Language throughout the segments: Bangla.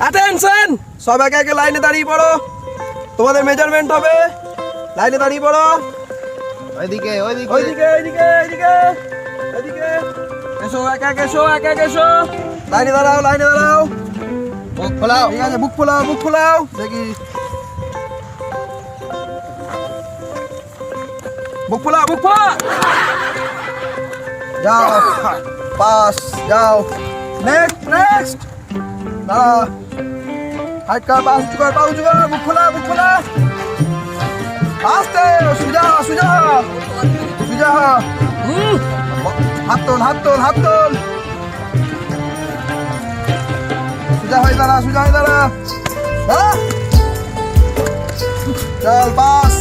অ্যাটেনশন সব একে একে লাইনে দাঁড়িয়ে পড়ো। তোমাদের মেজারমেন্ট হবে। লাইনে দাঁড়িয়ে পড়ো। ওইদিকে ওইদিকে। ওইদিকে এইদিকে এইদিকে এইদিকে এসো একে একে এসো একে একে এসো। লাইনে দাঁড়াও লাইনে দাঁড়াও। মুখ খোলাও ঠিক আছে বুক ফোলাও বুক ফোলাও। দেখি। বুক ফোলা বুক ফোলা যাও পাস যাও। নেক্সট নেক্সট দাঁড়া হাইট কর পাস কর পা উঁচু কর। বুক ফোলা বুক ফোলা আস্তে সুজা সুজা। সুজা। হাত তোল হাত তোল হাত তোল। সুজা হয়ে দাঁড়া সুজা হয়ে দাঁড়া। দাঁড়া চল পাস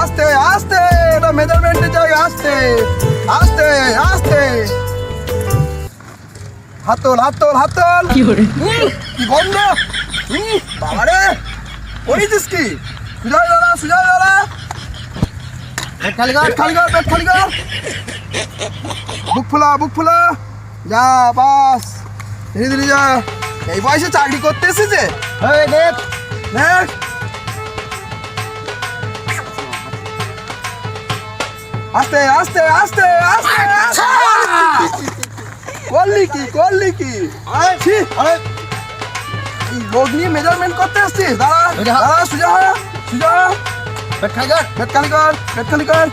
আস্তে আস্তে এটা মেজারমেন্টের জায়গা আস্তে আস্তে আস্তে। হাত তোল হাত তোল হাত তোল কি গন্ধ বাবারে! করেছিস কি? সুজয় দাঁড়া সুজয় দাঁড়া। পেট খালি কর পেট খালি কর পেট খালি কর। বুক ফুলা বুক ফুলা। যা বাস। ধীরে ধীরে যা। এই বয়সে চাকরি করতে এসেছে? আস্তে আস্তে আস্তে আস্তে করলি কি করলি কি? লোক নিয়ে মেজারমেন্ট করতে আসছিস দাঁড়া। দাঁড়া সুজা সুজা। পেট খালি কর। পেট খালি কর পেট খালি কর।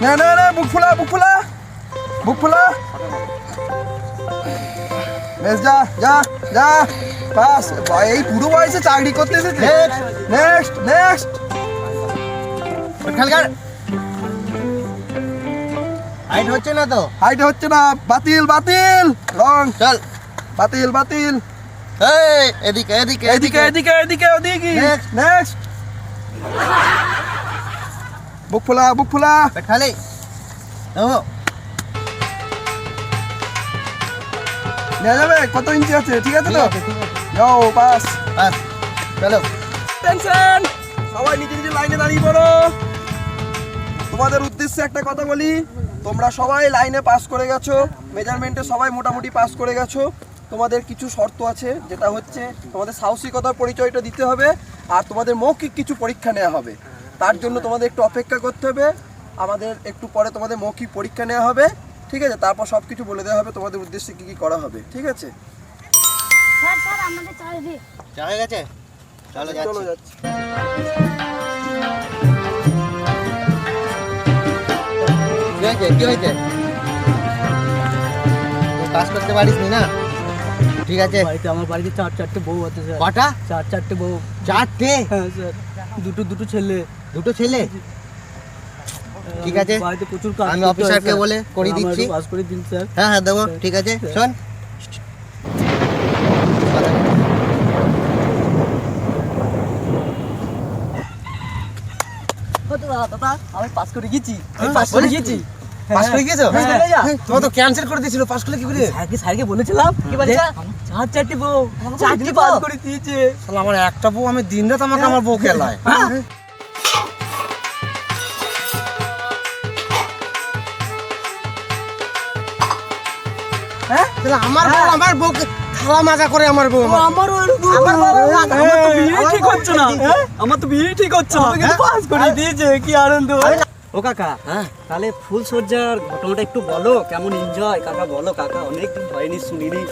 নে নে নে বুক ফুলা বুক ফুলা। বুক ফুলা। বেশ যা যা যা। বাস এই পুরো বয়সে চাকরি করতে এসেছে। নেক্সট নেক্সট পেট খালি হাইট হচ্ছে না তো? হাইট হচ্ছে না। বাতিল বাতিল। রং। চল। বাতিল বাতিল। এই এদিকে এদিকে এদিকে এদিকে। এদিকে ওদিকে। Next. নেক্সট বুক ফুলা বুক ফুলা। খালি। ও নেওয়া যাবে? কত ইঞ্চি আছে? ঠিক আছে তো? যাও পাস। চলো টেনশন! সবাই নিজে নিজে লাইনে দাঁড়িয়ে পড়ো। তোমাদের উদ্দেশ্যে একটা কথা বলি। তোমরা সবাই লাইনে পাস করে গেছো। মেজারমেন্টে সবাই মোটামুটি পাস করে গেছো। তোমাদের কিছু শর্ত আছে যেটা হচ্ছে তোমাদের সাহসিকতার পরিচয়টা দিতে হবে আর তোমাদের মৌখিক কিছু পরীক্ষা নেওয়া হবে। তার জন্য তোমাদের একটু অপেক্ষা করতে হবে। আমাদের একটু পরে তোমাদের মৌখিক পরীক্ষা নেওয়া হবে। ঠিক আছে? তারপর সব কিছু বলে দেওয়া হবে তোমাদের উদ্দেশ্যে কী কী করা হবে ঠিক আছে? স্যার স্যার আমাদের চাই দিন চা হয়ে গেছে? চলো চলো যাচ্ছি। যাচ্ছি। কি হয়েছে? কি হয়েছে? কাজ করতে পারিস না? ঠিক আছে। বাড়িতে আমার বাড়িতে চার চারটে বউ আছে স্যার। কটা? চার চারটে বউ। চারটে? হ্যাঁ স্যার। দুটো দুটো ছেলে। দুটো ছেলে? ঠিক আছে। বাড়িতে প্রচুর কাজ আমি অফিসারকে বলে করে দিচ্ছি। একটু করে দিন স্যার। হ্যাঁ হ্যাঁ দেবো ঠিক আছে। শোন। দাদা আমি পাস করে গেছি। আমি পাস করে গেছি। পাস করে গিয়েছো? হ্যাঁ, চলে যা। তোমার তো ক্যান্সেল করে দিয়েছিল পাস করলে কি করে? স্যারকে স্যারকে বলেছিলাম কি বলছে? চার চারটে বউ চারটে চারটে পাস করে দিয়েছে। শালা আমার একটা বউ আমি দিন রাত আমাকে আমার বউ খেলায় হ্যাঁ। শালা আমার বউ আমার বউকে খালা মাজা করে আমার বউ আমার। আমার আমার তো বিয়ে ঠিক হচ্ছে না। আমার তো বিয়ে ঠিক হচ্ছে না। আমাকে তো পাস করে দিয়েছে কি আনন্দ। ও কাকা হ্যাঁ? তাহলে ফুল সজ্জার ঘটনাটা একটু বলো কেমন এনজয় কাকা বলো কাকা অনেকদিন হয়নি শুনিনি।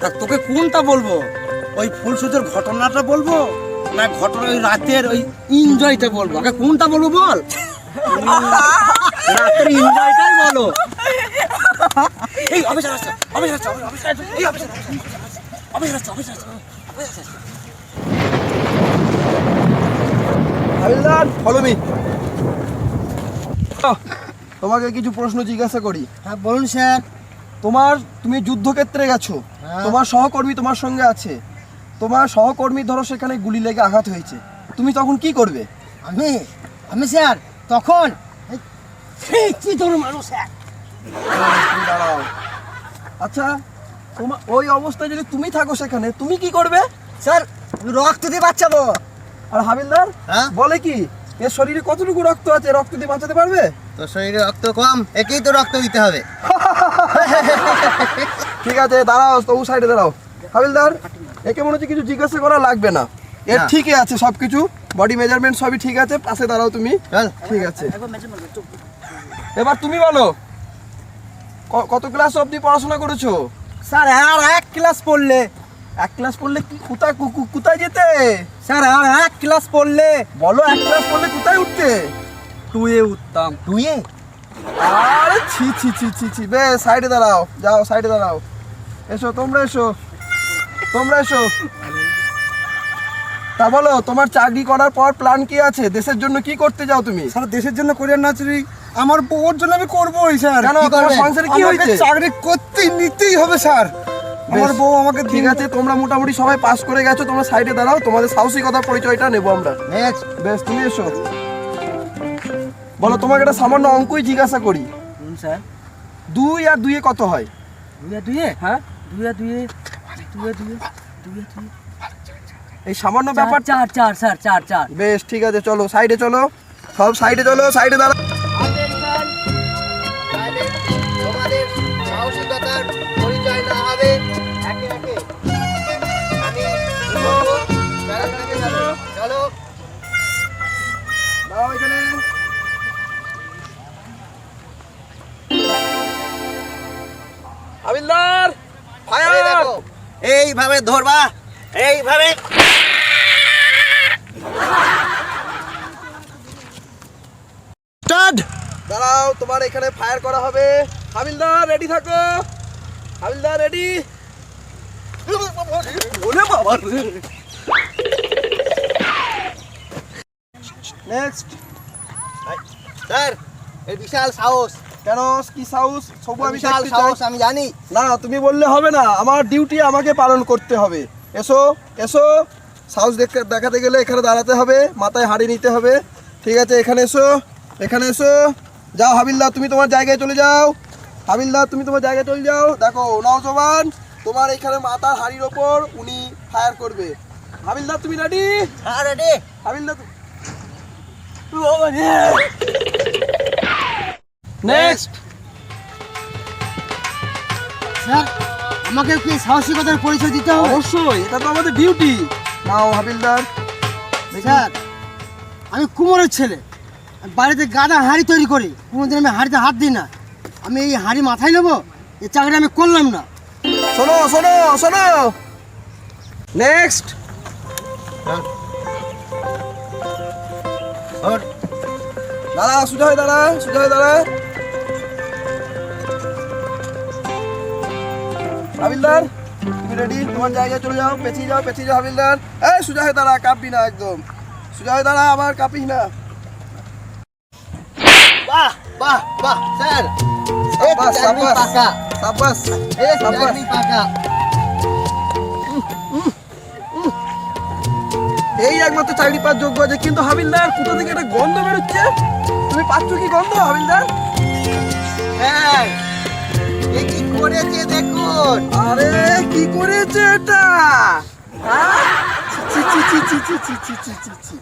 তা তোকে কোনটা বলব? ওই ফুলসুজের ঘটনাটা বলব? না ঘটনা ওই রাতের ওই এনজয়টা বলব? আগে কোনটা বলব বল? রাতের এনজয়টাই বলো। এই অফিসার আসছে অফিসার আসছে অফিসার আসছে এই অফিসার আসছে অফিসার আসছে অফিসার আসছে অফিসার আসছে। হাবিলদার ফলো মি তোমাকে কিছু প্রশ্ন জিজ্ঞাসা করি। হ্যাঁ বলুন স্যার। তোমার তুমি যুদ্ধক্ষেত্রে গেছো। হ্যাঁ। তোমার সহকর্মী তোমার সঙ্গে আছে। তোমার সহকর্মী ধরো সেখানে গুলি লেগে আঘাত হয়েছে। তুমি তখন কি করবে? আমি আমি স্যার তখন কি মানুষ স্যার। আচ্ছা তোমার ওই অবস্থায় যদি তুমি থাকো সেখানে তুমি কি করবে? স্যার রক্ত দিয়ে বাঁচাবো। আর হাবিলদার হ্যাঁ? বলে কি এর শরীরে কতটুকু রক্ত আছে? রক্ত দিয়ে বাঁচাতে পারবে? তোর শরীরে রক্ত কম একেই তো রক্ত দিতে হবে। ঠিক আছে দাঁড়াও তবু সাইডে দাঁড়াও। হাবিলদার একে মনে হচ্ছে কিছু জিজ্ঞাসা করা লাগবে না। এর ঠিকই আছে সব কিছু বডি মেজারমেন্ট সবই ঠিক আছে। পাশে দাঁড়াও তুমি। ঠিক আছে। এবার তুমি বলো। কত ক্লাস অবধি পড়াশোনা করেছ? স্যার আর এক ক্লাস পড়লে। এক ক্লাস পড়লে কি কোথায় কু- কু- কোথায় যেতে? স্যার আর এক ক্লাস পড়লে। বলো এক ক্লাস পড়লে কোথায় উঠতে? টুয়ে উঠতাম। টুয়ে আরে ছি ছি ছি ছি ছি। বে সাইডে দাঁড়াও। যাও সাইডে দাঁড়াও। এসো তোমরা এসো। তোমরা এসো। তা বলো তোমার চাকরি করার পর প্ল্যান কি আছে? দেশের জন্য কি করতে যাও তুমি? স্যার দেশের জন্য কোরিয়ান নাচুরি আমার বউর জন্য আমি করবোই স্যার। কেন কি তোমার সংসারে কি হয়েছে? চাকরি করতেই নিতেই হবে স্যার। আমার বউ আমাকে ঠিক আছে তোমরা মোটামুটি সবাই পাস করে গেছো তোমরা সাইডে দাঁড়াও তোমাদের সাহসিকতার পরিচয়টা নেব আমরা। বেশ তুমি এসো। বলো তোমাকে একটা সামান্য অঙ্কই জিজ্ঞাসা করি। স্যার। দুই আর দুইয়ে কত হয়? দুয়ে দুয়ে হ্যাঁ? দুয়ে দুয়ে দুয়ে দুয়ে দুয়ে দুয়ে এই সামান্য ব্যাপার চার চার স্যার চার চার। বেশ ঠিক আছে চলো সাইডে চলো। সব সাইডে চলো সাইডে দাঁড়া হাবিলদার ফায়ার! এইভাবে ধরবা এইভাবে। স্টার্ট! দাঁড়াও তোমার এখানে ফায়ার করা হবে। হাবিলদার রেডি থাকো। হাবিলদার রেডি নেক্সট স্যার এই বিশাল সাহস। কেন কি সাউস সবু আমি সাহস আমি জানি না তুমি বললে হবে না আমার ডিউটি আমাকে পালন করতে হবে এসো এসো সাউস দেখতে দেখাতে গেলে এখানে দাঁড়াতে হবে মাথায় হাড়ি নিতে হবে ঠিক আছে এখানে এসো এখানে এসো যাও হাবিলদার তুমি তোমার জায়গায় চলে যাও হাবিলদার তুমি তোমার জায়গায় চলে যাও দেখো নওজবান তোমার এখানে মাথার হাড়ির ওপর উনি ফায়ার করবে হাবিলদার তুমি রেডি হ্যাঁ রেডি হাবিলদার নেক্সট স্যার আমাকে কি সাহসিকতার পরিচয় দিতে হবে? অবশ্যই এটা তো আমাদের ডিউটি নাও হাবিলদার। স্যার আমি কুমোরের ছেলে। আমি বাড়িতে গাদা হাঁড়ি তৈরি করি। কোনোদিন আমি হাঁড়িতে হাত দিই না। আমি এই হাঁড়ি মাথায় নেব এই চাকরি আমি করলাম না। শোনো শোনো শোনো। নেক্সট দাদা সোজা হয়ে দাঁড়া সোজা হাবিলদার তুমি রেডি তোমার জায়গায় চলে যাও পেছিয়ে যাও পেছিয়ে যাও হাবিলদার। এই সোজা হয়ে দাঁড়া কাঁপবি না একদম। সোজা হয়ে দাঁড়া আবার কাঁপিস না। বাহ বাহ বাহ স্যার। সাব্বাস সাব্বাস সাব্বাস সাব্বাস। পাকা। এই একমাত্র চাকরি পাওয়ার যোগ্য আছে কিন্তু হাবিলদার কোথা থেকে একটা গন্ধ বেরোচ্ছে? তুমি পাচ্ছ কি গন্ধ হাবিলদার? স্যার এ কি করেছে দেখুন আরে কি করেছে এটা হ্যাঁ? চি চি চি চি চি চি চি চি